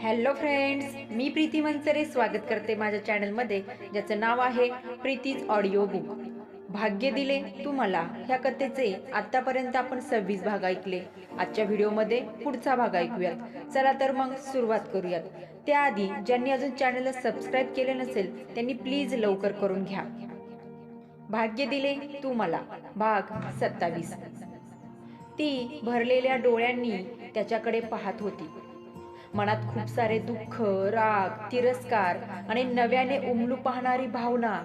Hello friends मी प्रीती मंचरे स्वागत करते माझ्या चॅनलमध्ये ज्याचं नाव आहे प्रीतीज ऑडिओ बुक भाग्य दिले तू मला ह्या कथेचे आतापर्यंत आपण सव्वीस भाग ऐकले. आजच्या व्हिडिओमध्ये पुढचा भाग ऐकूयात. चला तर मग सुरुवात करूयात. त्याआधी ज्यांनी अजून चॅनलला सबस्क्राईब केले नसेल त्यांनी प्लीज लवकर करून घ्या. भाग्य दिले तू मला भाग सत्तावीस. ती भरलेल्या डोळ्यांनी त्याच्याकडे पाहत होती. मनात खूप सारे दुःख राग तिरस्कार आणि नव्याने उमलू पाहणारी भावना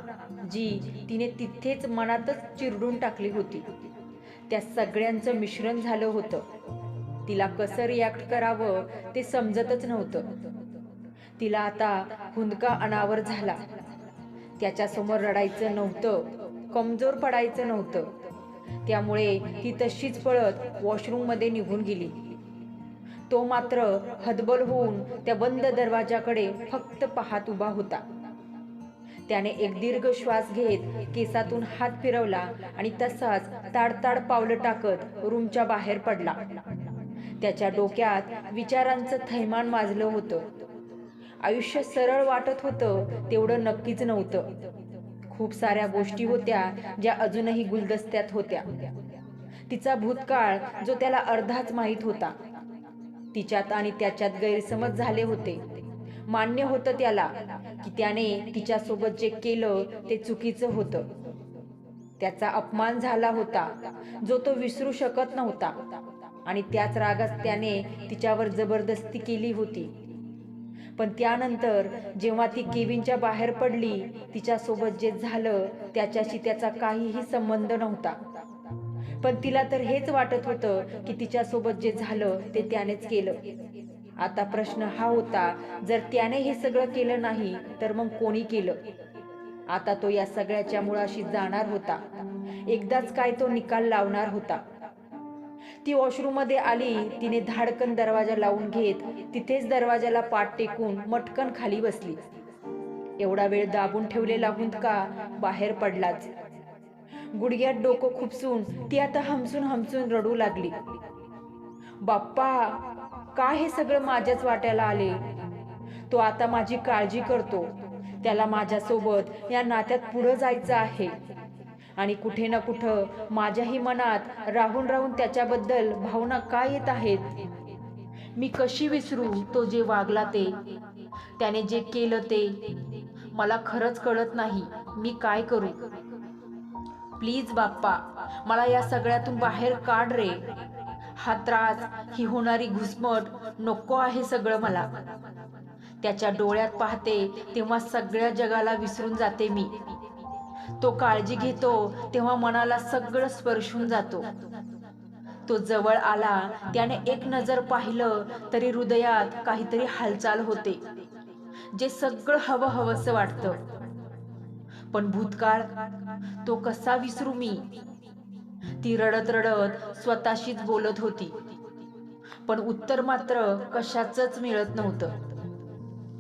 जी तिने तिथेच मनातच चिरडून टाकली होती. त्या सगळ्यांचं मिश्रण झालं होतं. तिला कसं रिॲक्ट करावं ते समजतच नव्हतं. तिला आता हुंदका अनावर झाला. त्याच्यासमोर रडायचं नव्हतं. कमजोर पडायचं नव्हतं. त्यामुळे ती तशीच पळत वॉशरूममध्ये निघून गेली. तो मात्र हतबल होऊन त्या बंद दरवाजाकडे फक्त पाहत उभा होता. त्याने एक दीर्घ श्वास घेत केसातून हात फिरवला आणि तसाच ताडताड पावलं टाकत रूमच्या बाहेर पडला. त्याच्या डोक्यात विचारांचं थैमान माजलं होतं. आयुष्य सरळ वाटत होतं तेवढं नक्कीच नव्हतं. खूप साऱ्या गोष्टी होत्या ज्या अजूनही गुलदस्त्यात होत्या. तिचा भूतकाळ जो त्याला अर्धाच माहीत होता. तिच्यात आणि त्याच्यात गैरसमज झाले होते. मान्य होतं त्याला की त्याने तिच्यासोबत जे केलं ते चुकीचं होतं. त्याचा अपमान झाला होता जो तो विसरू शकत नव्हता. आणि त्याच रागात त्याने तिच्यावर जबरदस्ती केली होती. पण त्यानंतर जेव्हा ती केबिनच्या बाहेर पडली तिच्यासोबत जे झालं त्याच्याशी त्याचा काहीही संबंध नव्हता. पण तिला तर हेच वाटत होतं की तिच्यासोबत जे झालं ते त्यानेच केलं. आता प्रश्न हा होता जर त्याने हे सगळं केलं नाही तर मग कोणी केलं? आता तो या सगळ्याच्या मुळाशी जाणार होता. एकदाच काय तो निकाल लावणार होता. ती वॉशरूममध्ये आली तिने धाडकन दरवाजा लावून घेत तिथेच दरवाजाला पाठ टेकून मटकन खाली बसली. एवढा वेळ दाबून ठेवलेला हुंदका बाहेर पडलाच. गुडघ्यात डोकं खुपसून ती आता हमसून हमसून रडू लागली. बाप्पा का हे सगळं माझ्याच वाट्याला आले? तो आता माझी काळजी करतो. त्याला माझ्यासोबत या नात्यात पुढं जायचं आहे. आणि कुठे ना कुठं माझ्याही मनात राहून राहून त्याच्याबद्दल भावना का येत आहेत? मी कशी विसरू तो जे वागला ते? त्याने जे केलं ते? मला खरंच कळत नाही. मी काय करू? प्लीज बाप्पा मला या सगळ्यातून बाहेर काढ रे. हा त्रास ही होणारी घुसमट नको आहे सगळं मला. त्याच्या डोळ्यात पाहते तेव्हा सगळ्या जगाला विसरून जाते मी. तो काळजी घेतो तेव्हा मनाला सगळं स्पर्शून जातो. तो जवळ आला त्याने एक नजर पाहिलं तरी हृदयात काहीतरी हालचाल होते. जे सगळं हवं हवंसं वाटतं. पण भूतकाळ तो कसा विसरू मी? ती रडत रडत स्वतःशीच बोलत होती. पण उत्तर मात्र कशाच मिळत नव्हतं.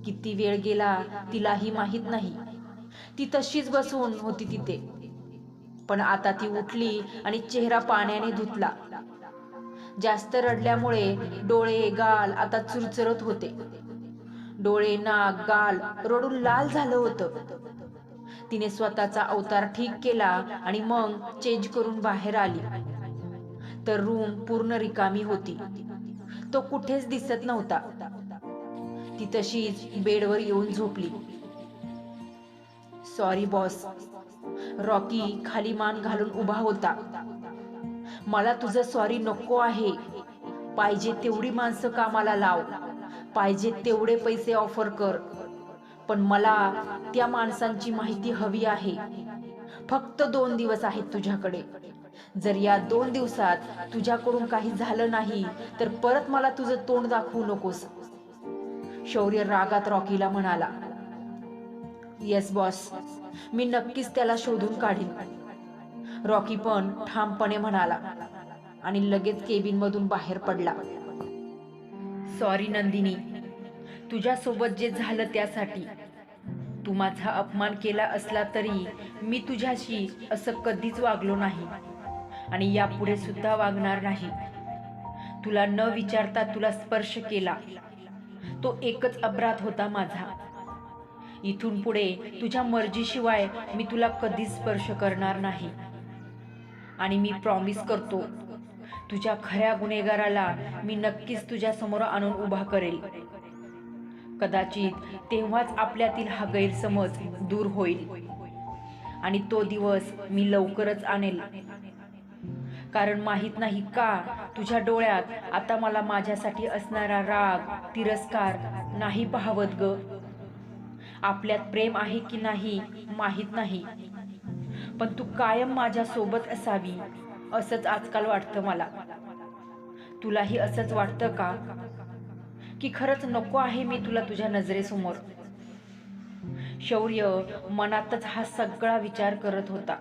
किती वेळ गेला तिलाही माहीत नाही. ती तशीच बसून होती तिथे. पण आता ती उठली आणि चेहरा पाण्याने धुतला. जास्त रडल्यामुळे डोळे गाल आता चुरचुरत होते. डोळे नाक गाल रडून लाल झालं होतं. तिने स्वतःचा अवतार ठीक केला आणि मग चेंज करून बाहेर आली. तर रूम पूर्ण रिकामी होती. तो कुठेच दिसत नव्हता. ती तशीच बेडवर येऊन झोपली. सॉरी बॉस रॉकी खाली मान घालून उभा होता. मला तुझं सॉरी नको आहे. पाहिजे तेवढी माणसं कामाला लाव. पाहिजे तेवढे पैसे ऑफर कर. पण मला त्या माणसांची माहिती हवी आहे. फक्त दोन दिवस आहेत तुझ्याकडे. जर या दोन दिवसात तुझ्याकडून काही झालं नाही तर परत मला तुझं तोंड दाखवू नकोस. शौर्य रागात रॉकीला म्हणाला येस बॉस मी नक्कीच त्याला शोधून काढीन. रॉकी पण ठामपणे म्हणाला आणि लगेच केबिन मधून बाहेर पडला. सॉरी नंदिनी. तुझ्यासोबत जे झालं त्यासाठी तू माझा अपमान केला असला तरी मी तुझ्याशी असं कधीच वागलो नाही. आणि यापुढे सुद्धा वागणार नाही. तुला न विचारता तुला स्पर्श केला. तो एकच अपराध होता माझा. इथून पुढे तुझ्या मर्जीशिवाय मी तुला कधीच स्पर्श करणार नाही. आणि मी प्रॉमिस करतो तुझ्या खऱ्या गुन्हेगाराला मी नक्कीच तुझ्या समोर आणून उभा करेल. कदाचित तेव्हाच आपल्यातील हा गैरसमज दूर होईल. आणि तो दिवस मी लवकरच आणेल. कारण माहीत नाही का तुझ्या डोळ्यात आता मला माझ्यासाठी असणारा राग तिरस्कार नाही पाहवत ग. आपल्यात प्रेम आहे की नाही माहीत नाही. पण तू कायम माझ्या सोबत असावी असंच आजकाल वाटतं मला. तुलाही असंच वाटतं का? की खरंच नको आहे मी तुला तुझ्या नजरेसमोर. शौर्य मनातच हा सगळा विचार करत होता.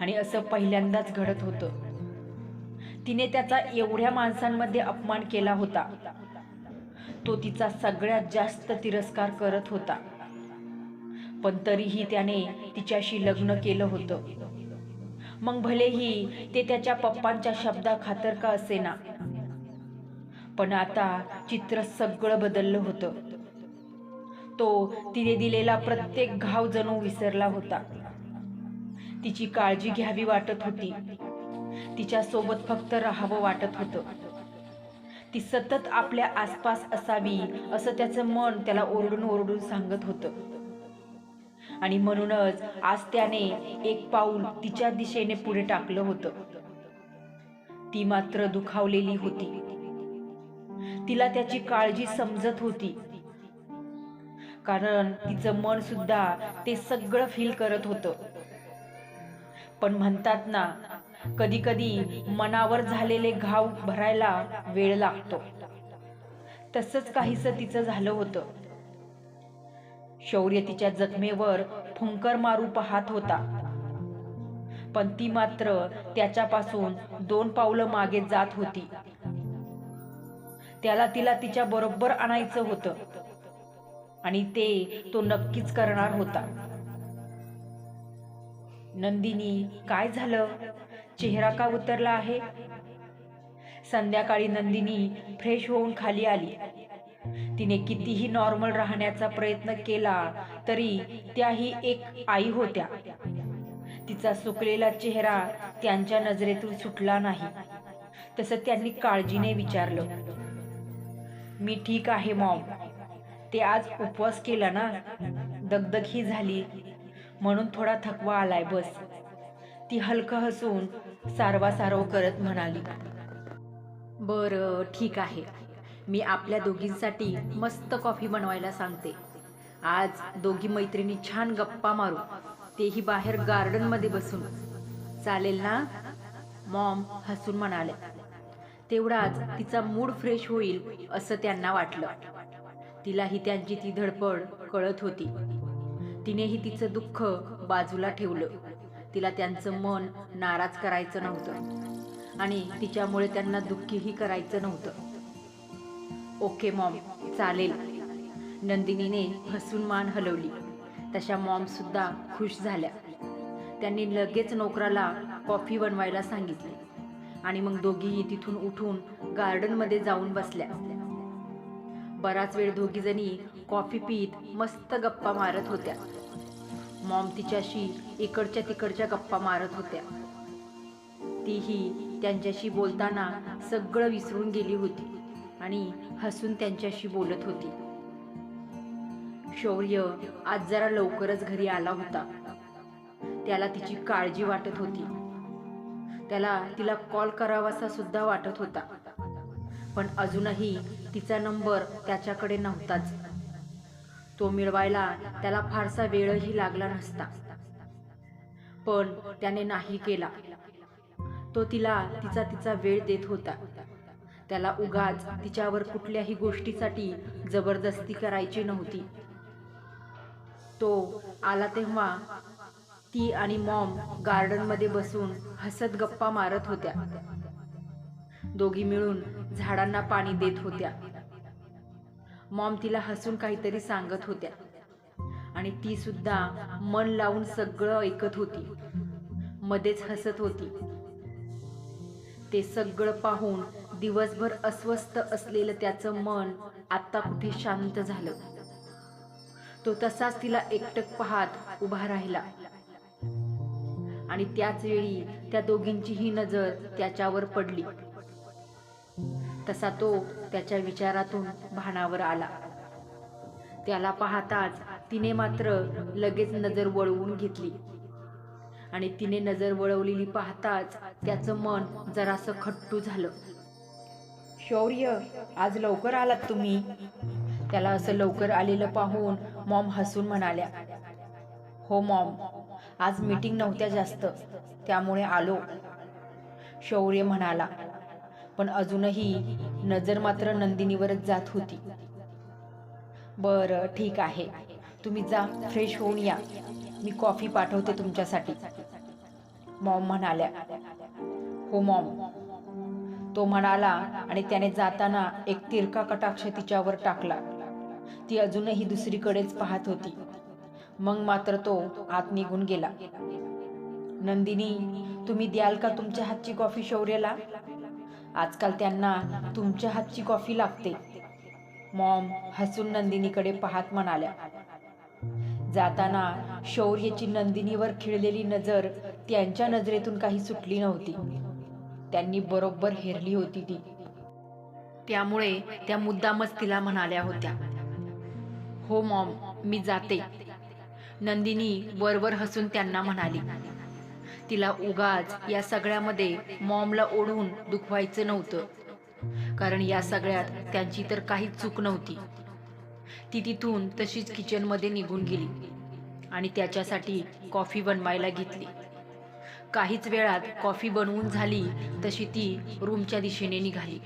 आणि असं पहिल्यांदाच घडत होतं. तिने त्याचा एवढ्या माणसांमध्ये अपमान केला होता. तो तिचा सगळ्यात जास्त तिरस्कार करत होता. पण तरीही त्याने तिच्याशी लग्न केलं होतं. मग भलेही ते त्याच्या पप्पांच्या शब्दा खातर का असेना पण आता चित्र सगळं बदललं होतं. तो तिने दिलेला प्रत्येक घाव जणू विसरला होता. तिची काळजी घ्यावी वाटत होती. तिच्या सोबत फक्त राहावं वाटत होतं. ती सतत आपल्या आसपास असावी असं त्याचं मन त्याला ओरडून ओरडून सांगत होतं. आणि म्हणूनच आज त्याने एक पाऊल तिच्या दिशेने पुढे टाकलं होतं. ती मात्र दुखावलेली होती. तिला त्याची काळजी समजत होती. कारण तिचं मन सुद्धा ते सगळं फील करत होतं. पण म्हणतात ना कधी कधी मनावर झालेले घाव भरायला वेळ लागतो. तसंच काहीस तिचं झालं होतं. शौर्य तिच्या जखमेवर फुंकर मारू पाहत होता. पण ती मात्र त्याच्यापासून दोन पावलं मागे जात होती. त्याला तिला तिच्या बरोबर आणायचं होतं. आणि ते तो नक्कीच करणार होता. नंदिनी काय झालं? चेहरा का उतरला आहे? संध्याकाळी नंदिनी फ्रेश होऊन खाली आली. तिने कितीही नॉर्मल राहण्याचा प्रयत्न केला तरी त्याही एक आई होत्या. तिचा सुकलेला चेहरा त्यांच्या नजरेतून सुटला नाही. तसं त्यांनी काळजीने विचारलं. मी ठीक आहे मॉम. ते आज उपवास केला ना दगदग ही झाली. म्हणून थोडा थकवा आलाय बस. ती हलकं हसून सारवासारव करत म्हणाली बरं ठीक आहे. मी आपल्या दोघींसाठी मस्त कॉफी बनवायला सांगते. आज दोघी मैत्रिणी छान गप्पा मारू. तेही बाहेर गार्डनमध्ये बसून. चालेल ना? मॉम हसून म्हणाले तेवढाच तिचा मूड फ्रेश होईल असं त्यांना वाटलं. तिलाही त्यांची ती धडपड कळत होती. तिनेही तिचं दुःख बाजूला ठेवलं. तिला त्यांचं मन नाराज करायचं नव्हतं. आणि तिच्यामुळे त्यांना दुःखीही करायचं नव्हतं. ओके मॉम चालेल. नंदिनीने हसून मान हलवली. तशा मॉम सुद्धा खुश झाल्या. त्यांनी लगेच नोकराला कॉफी बनवायला सांगितली. आणि मग दोघीही तिथून उठून गार्डनमध्ये जाऊन बसल्या. बराच वेळ दोघीजणी कॉफी पीत मस्त गप्पा मारत होत्या. मॉम तिच्याशी इकडच्या तिकडच्या गप्पा मारत होत्या. तीही त्यांच्याशी बोलताना सगळं विसरून गेली होती आणि हसून त्यांच्याशी बोलत होती. शौर्य आज जरा लवकरच घरी आला होता. त्याला तिची काळजी वाटत होती. त्याला तिला कॉल करावासा सुद्धा वाटत होता. पण अजूनही तिचा नंबर त्याच्याकडे नव्हताच. तो मिळवायला त्याला फारसा वेळही लागला नसता. पण त्याने नाही केला. तो तिला तिचा तिचा वेळ देत होता. त्याला उगाच तिच्यावर कुठल्याही गोष्टीसाठी जबरदस्ती करायची नव्हती. तो आला तेव्हा ती आणि मॉम गार्डनमध्ये बसून हसत गप्पा मारत होत्या. दोघी मिळून झाडांना पाणी देत होत्या. मॉम तिला हसून काहीतरी सांगत होत्या. आणि ती सुद्धा मन लावून सगळं ऐकत होती. मध्येच हसत होती. ते सगळं पाहून दिवसभर अस्वस्थ असलेलं त्याचं मन आत्ता कुठे शांत झालं. तो तसाच तिला एकटक पाहत उभा राहिला. आणि त्याच वेळी त्या दोघींचीही नजर त्याच्यावर पडली. तसा तो त्याच्या विचारातून भानावर आला. त्याला पाहताच तिने मात्र लगेच नजर वळवून घेतली. आणि तिने नजर वळवलेली पाहताच त्याचं मन जरासं खट्टू झालं. शौर्य आज लवकर आलात तुम्ही. त्याला असं लवकर आलेलं पाहून मॉम हसून म्हणाल्या. हो मॉम आज मीटिंग नव्हत्या जास्त. त्यामुळे आलो. शौर्य म्हणाला. पण अजूनही नजर मात्र नंदिनीवरच जात होती. बरं ठीक आहे. तुम्ही जा फ्रेश होऊन या. मी कॉफी पाठवते तुमच्यासाठी. मॉम म्हणाल्या. हो मॉम. तो म्हणाला आणि त्याने जाताना एक तिरका कटाक्ष तिच्यावर टाकला. ती अजूनही दुसरीकडेच पाहत होती. मग मात्र तो आत निघून गेला. नंदिनी तुम्ही द्याल का तुमच्या हातची कॉफी शौर्यला? आजकाल त्यांना तुमच्या हातची कॉफी लागते. मॉम हसून नंदिनीकडे पाहत म्हणाल्या. जाताना शौर्यची नंदिनीवर खिळलेली नजर त्यांच्या नजरेतून काही सुटली नव्हती. त्यांनी बरोबर हेरली होती ती. त्यामुळे त्या मुद्दामच तिला म्हणाल्या होत्या. हो मॉम मी जाते. नंदिनी वरवर हसून त्यांना म्हणाली तिला उगाच या सगळ्यामध्ये मॉमला ओढून दुखवायचं नव्हतं. कारण या सगळ्यात त्यांची तर काही चूक नव्हती. ती तिथून तशीच किचनमध्ये निघून गेली आणि त्याच्यासाठी कॉफी बनवायला घेतली. काहीच वेळात कॉफी बनवून झाली तशी ती रूमच्या दिशेने निघाली.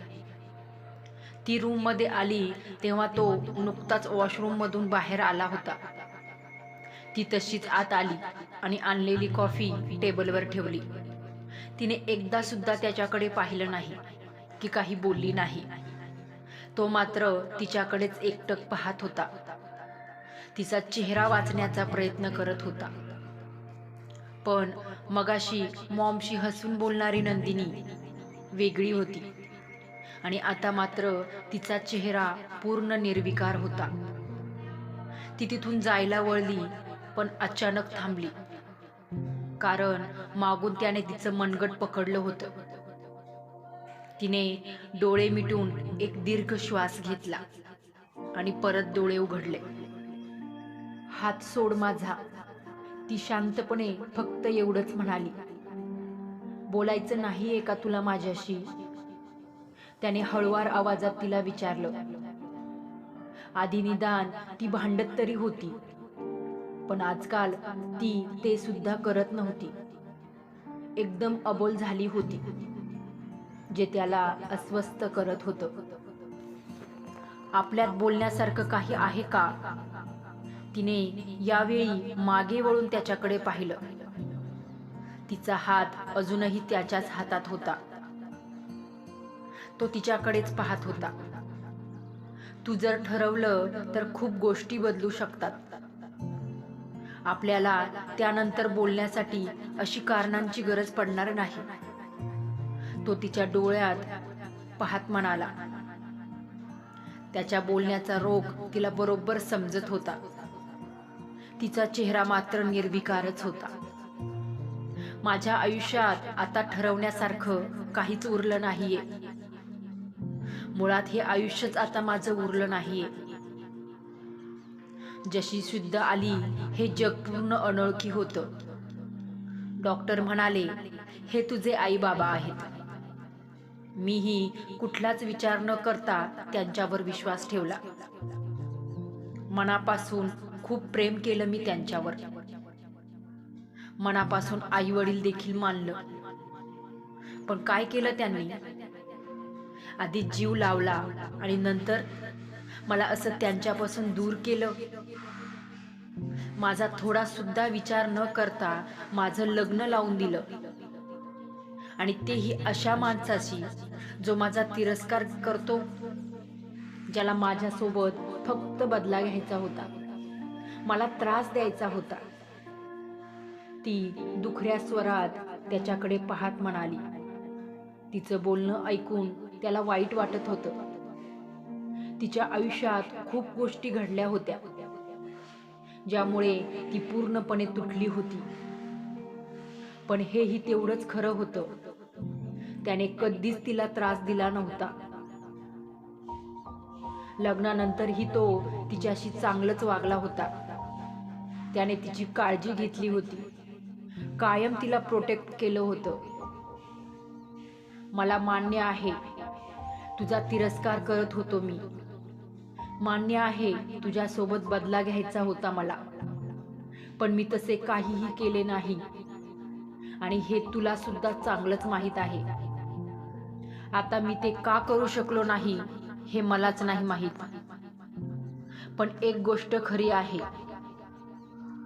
ती रूममध्ये आली तेव्हा तो नुकताच वॉशरूममधून बाहेर आला होता. ती तशीच आत आली आणि आणलेली कॉफी टेबलवर ठेवली. तिने एकदा सुद्धा त्याच्याकडे पाहिलं नाही की काही बोलली नाही. तो मात्र तिच्याकडेच एकटक पाहत होता. तिचा चेहरा वाचण्याचा प्रयत्न करत होता. पण मगाशी मॉमशी हसून बोलणारी नंदिनी वेगळी होती आणि आता मात्र तिचा चेहरा पूर्ण निर्विकार होता. ती तिथून जायला वळली पण अचानक थांबली. कारण मागून त्याने तिचं मनगट पकडलं होतं. तिने डोळे मिटून एक दीर्घ श्वास घेतला आणि परत डोळे उघडले. हात सोड माझा. ती शांतपणे फक्त एवढंच म्हणाली. बोलायचं नाहीये का तुला माझ्याशी? त्याने हळुवार आवाजात तिला विचारलं. आधी निदान ती भांडत तरी होती. पण आजकाल ती ते सुद्धा करत नव्हती. एकदम अबोल झाली होती जे त्याला अस्वस्थ करत होतं. आपल्यात बोलण्यासारखं काही आहे का? तिने यावेळी मागे वळून त्याच्याकडे पाहिलं. तिचा हात अजूनही त्याच्याच हातात होता. तो तिच्याकडेच पाहत होता. तू जर ठरवलं तर खूप गोष्टी बदलू शकतात. आपल्याला त्यानंतर बोलण्यासाठी अशी कारणांची गरज पडणार नाही. तो तिच्या डोळ्यात पाहत म्हणाला त्याच्या बोलण्याचा रोग तिला बरोबर समजत होता. तिचा चेहरा मात्र निर्विकारच होता. माझ्या आयुष्यात आता ठरवण्यासारखं काहीच उरलं नाहीये. मुळात हे आयुष्यच आता माझं उरलं नाहीये. जशी शुद्ध आली हे जग पूर्ण अनोळखी होतं. डॉक्टर म्हणाले हे तुझे आई बाबा आहेत. मीही कुठलाच विचार न करता त्यांच्यावर विश्वास ठेवला. मनापासून खूप प्रेम केलं मी त्यांच्यावर. मनापासून आई वडील देखील मानलं. पण काय केलं त्यांनी? आधी जीव लावला आणि नंतर मला असं त्यांच्यापासून दूर केलं. माझा थोडा सुद्धा विचार न करता माझं लग्न लावून दिलं. आणि तेही अशा माणसाशी जो माझा तिरस्कार करतो ज्याला माझ्यासोबत फक्त बदला घ्यायचा होता. मला त्रास द्यायचा होता. ती दुखऱ्या स्वरात त्याच्याकडे पाहत म्हणाली. तिचं बोलणं ऐकून त्याला वाईट वाटत होतं. तिच्या आयुष्यात खूप गोष्टी घडल्या होत्या ज्यामुळे ती पूर्णपणे तुटली होती. पण हेही तेवढंच खरं होतं. त्याने कधीच तिला त्रास दिला नव्हता. लग्नानंतरही तो तिच्याशी चांगलंच वागला होता. त्याने तिची काळजी घेतली होती. कायम तिला प्रोटेक्ट केलं होतं. मला मान्य आहे. तुझा तिरस्कार करत होतो मी. मान्य आहे तुझ्यासोबत बदला घ्यायचा होता मला. पण मी तसे काहीही केले नाही. आणि हे तुला सुद्धा चांगलंच माहीत आहे. आता मी ते का करू शकलो नाही हे मलाच नाही माहीत. पण एक गोष्ट खरी आहे.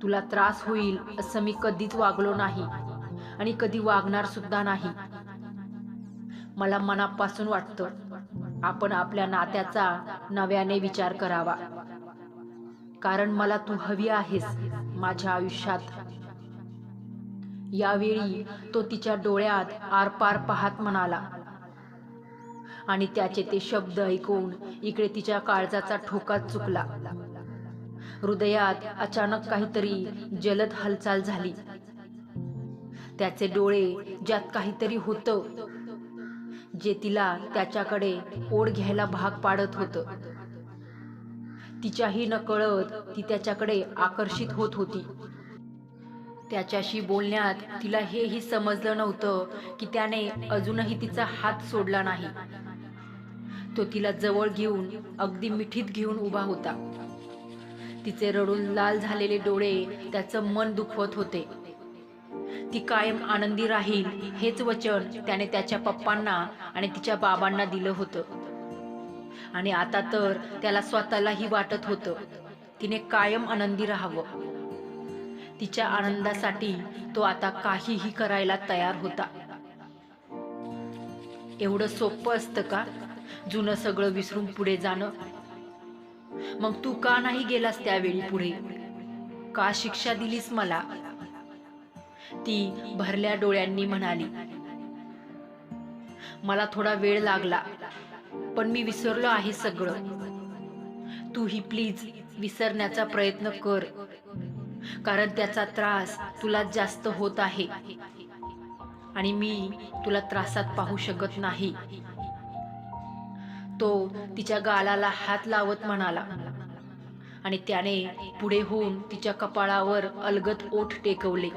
तुला त्रास होईल असं मी कधीच वागलो नाही आणि कधी वागणार सुद्धा नाही. मला मनापासून वाटतं आपण आपल्या नात्याचा नव्याने विचार करावा. कारण मला तू हवी आहेस माझ्या आयुष्यात. यावेळी तो तिच्या डोळ्यात आरपार पाहत म्हणाला आणि त्याचे ते शब्द ऐकून इकडे तिच्या काळजाचा ठोका चुकला. हृदयात अचानक काहीतरी जलद हालचाल झाली. त्याचे डोळे ज्यात काहीतरी होतं जे तिला त्याच्याकडे ओढ घ्यायला भाग पाडत होतं. तिच्याही नकळत ती त्याच्याकडे आकर्षित होत होती. त्याच्याशी बोलण्यात तिला हेही समजलं नव्हतं की त्याने अजूनही तिचा हात सोडला नाही. तो तिला जवळ घेऊन अगदी मिठीत घेऊन उभा होता. तिचे रडून लाल झालेले डोळे त्याचं मन दुखवत होते. ती कायम आनंदी राहील हेच वचन त्याने त्याच्या पप्पांना आणि तिच्या बाबांना दिलं होतं. आणि आता तर त्याला स्वतःलाही वाटत होतं तिने कायम आनंदी राहावं. तिच्या आनंदासाठी तो आता काहीही करायला तयार होता. एवढं सोपं असतं का? जुनं सगळं विसरून पुढे जाणं? मग तू का नाही गेलास त्यावेळी पुढे? का शिक्षा दिलीस मला? ती भरल्या डोळ्यांनी म्हणाली मला थोडा वेळ लागला पण मी विसरलो आहे सगळं. तू ही प्लीज विसरण्याचा प्रयत्न कर कारण त्याचा त्रास तुला जास्त होत आहे आणि मी तुला त्रासात पाहू शकत नाही. तो तिच्या गालाला हात लावत म्हणाला आणि त्याने पुढे होऊन तिच्या कपाळावर अलगत ओठ टेकवले.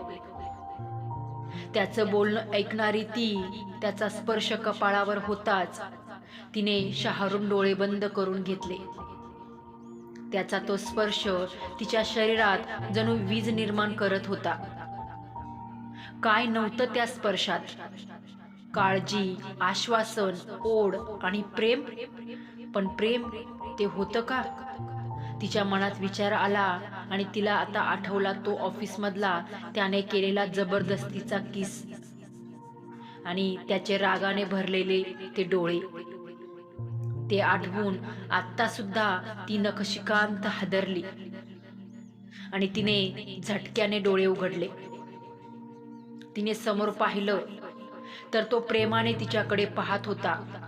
त्याचं बोलणं ऐकणारी ती त्याचा स्पर्श कपाळावर होताच. तिने शहारून डोळे बंद करून घेतले. त्याचा तो स्पर्श तिच्या शरीरात जणू वीज निर्माण करत होता. काय नव्हतं त्या स्पर्शात? काळजी आश्वासन ओढ आणि प्रेम? पण प्रेम ते होतं का? तिच्या मनात विचार आला आणि तिला आता आठवला तो ऑफिसमधला त्याने केलेला जबरदस्तीचा किस. आणि त्याचे रागाने भरलेले ते डोळे. ते आठवून आता सुद्धा ती नखशिकांत हादरली. आणि तिने झटक्याने डोळे उघडले. तिने समोर पाहिलं तर तो प्रेमाने तिच्याकडे पाहत होता.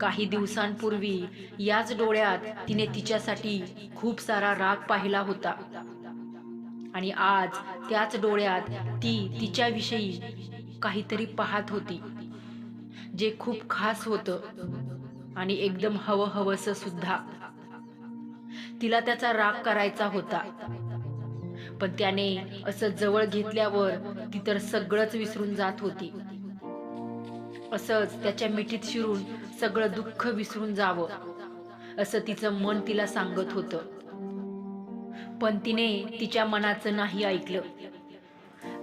काही दिवसांपूर्वी याच डोळ्यात तिने तिच्यासाठी खूप सारा राग पाहिला होता. आणि आज त्याच डोळ्यात ती तिच्याविषयी काहीतरी पाहत होती जे खूप खास होतं आणि एकदम हवं हवस सुद्धा. तिला त्याचा राग करायचा होता. पण त्याने असं जवळ घेतल्यावर ती तर सगळंच विसरून जात होती. असंच त्याच्या मिठीत शिरून सगळं दुःख विसरून जावं असं तिचं मन तिला सांगत होतं. पण तिने तिच्या मनाचं नाही ऐकलं.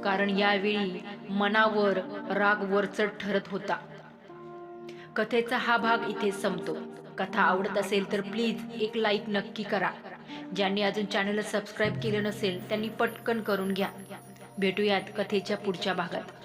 कारण यावेळी मनावर राग वरचढ ठरत होता. कथेचा हा भाग इथे संपतो. कथा आवडत असेल तर प्लीज एक लाईक नक्की करा. ज्यांनी अजून चॅनलला सबस्क्राईब केलं नसेल त्यांनी पटकन करून घ्या. भेटूयात कथेच्या पुढच्या भागात.